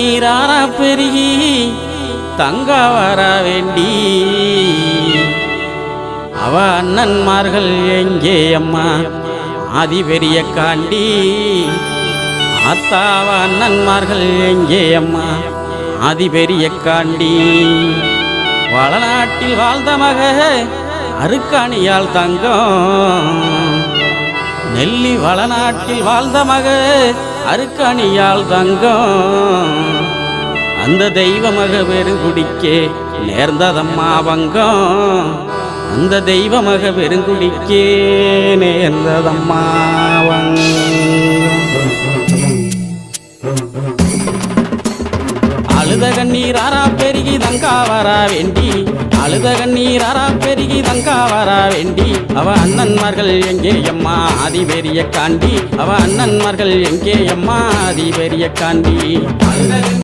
நீரான பெருகி தங்க வர வேண்டி. அவ அண்ணன்மார்கள் எங்கே அம்மா? ஆதி பெரிய காண்டி. ஆத்தாவ அண்ணன்மார்கள் எங்கே அம்மா? ஆதி பெரிய காண்டி. வளநாட்டில் வாழ்ந்த மக அருக்காணியால் தங்கம். நெல்லி வளநாட்டில் வாழ்ந்த மக அருக்கணியால் தங்கம். அந்த தெய்வ மக பெருங்குடிக்கே நேர்ந்ததம்மா வங்கம் அந்த தெய்வ மக பெருங்குடிக்கே நேர்ந்ததம்மா வங்கம் அழுத கண்ணீர் ஆறா பெருகி தங்கா வரா வேண்டி அழுத கண்ணீர் ஆறா பெருகி தங்கா வரா வேண்டி. அவ அண்ணன்மார்கள் எங்கே அம்மா? ஆதி பெரிய காண்டி. அவ அண்ணன்மார்கள் எங்கே அம்மா? ஆதி பெரிய காண்டி.